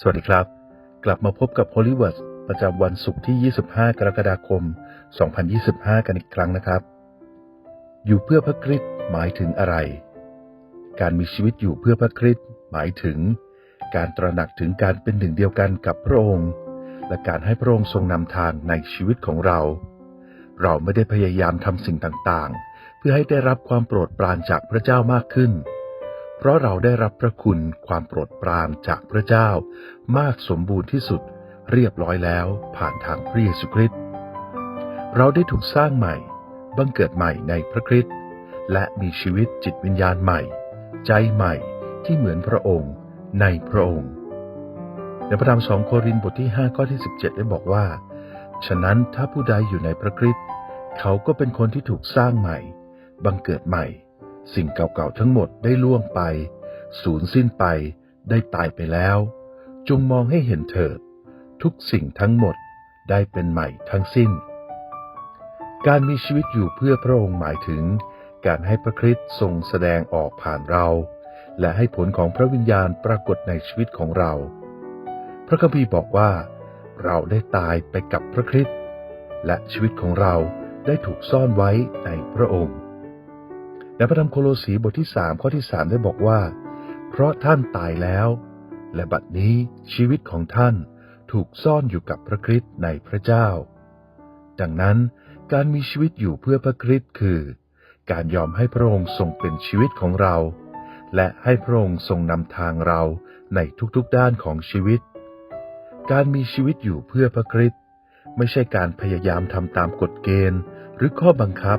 สวัสดีครับ กลับมาพบกับ Holy Words ประจำวันศุกร์ที่ 25 กรกฎาคม 2025 กันอีกครั้งนะครับ อยู่เพื่อพระคริสต์หมายถึงอะไร การมีชีวิตอยู่เพื่อพระคริสต์หมายถึง การตระหนักถึงการเป็นหนึ่งเดียวกันกับพระองค์ และการให้พระองค์ทรงนำทางในชีวิตของเรา เราไม่ได้พยายามทำสิ่งต่างๆ เพื่อให้ได้รับความโปรดปรานจากพระเจ้ามากขึ้น เพราะเราได้รับพระคุณความโปรดปรานจากพระเจ้ามากสมบูรณ์ที่สุดเรียบร้อยแล้วผ่านทางพระเยซูคริสต์เราได้ถูกสร้างใหม่ บังเกิดใหม่ในพระคริสต์และมีชีวิตจิตวิญญาณใหม่ ใจใหม่ที่เหมือนพระองค์ในพระองค์ในพระธรรมสองโครินธ์บทที่5ข้อที่ 17 ได้บอกว่า ฉะนั้นถ้าผู้ใดอยู่ในพระคริสต์เขาก็เป็นคนที่ถูกสร้างใหม่ บังเกิดใหม่ สิ่งเก่าๆทั้งหมดได้ล่วงไป สูญสิ้นไป ได้ตายไปแล้ว จงมองให้เห็นเถิด ทุกสิ่งทั้งหมดได้เป็นใหม่ทั้งสิ้น การมีชีวิตอยู่เพื่อพระองค์หมายถึง การให้พระคริสต์ทรงแสดงออกผ่านเรา และให้ผลของพระวิญญาณปรากฏในชีวิตของเรา พระคัมภีร์บอกว่า เราได้ตายไปกับพระคริสต์และชีวิตของเราได้ถูกซ่อนไว้ในพระองค์ พระธรรมโคโลสีบทที่3ข้อที่3ได้บอกว่า เพราะท่านตายแล้ว และบัดนี้ชีวิตของท่านถูกซ่อนอยู่กับพระคริสต์ในพระเจ้า ดังนั้นการมีชีวิตอยู่เพื่อพระคริสต์คือ การยอมให้พระองค์ทรงเป็นชีวิตของเรา และให้พระองค์ทรงนำทางเราในทุกๆด้านของชีวิต การมีชีวิตอยู่เพื่อพระคริสต์ไม่ใช่การพยายามทำตามกฎเกณฑ์หรือข้อบังคับ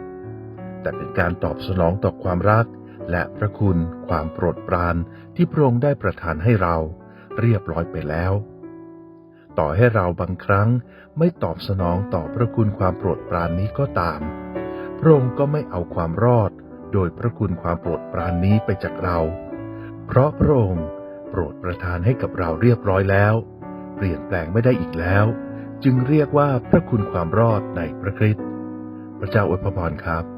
แต่เป็นการตอบสนองต่อความรัก และพระคุณความโปรดปรานที่พระองค์ได้ประทานให้เรา เรียบร้อยไปแล้ว ต่อให้เราบางครั้งไม่ตอบสนองต่อพระคุณความโปรดปรานนี้ก็ตาม พระองค์ก็ไม่เอาความรอด โดยพระคุณความโปรดปรานนี้ไปจากเรา เพราะพระองค์โปรดประทานให้กับเราเรียบร้อยแล้ว เปลี่ยนแปลงไม่ได้อีกแล้ว จึงเรียกว่าพระคุณความรอดในพระคริสต์พระเจ้าอวยพรครับ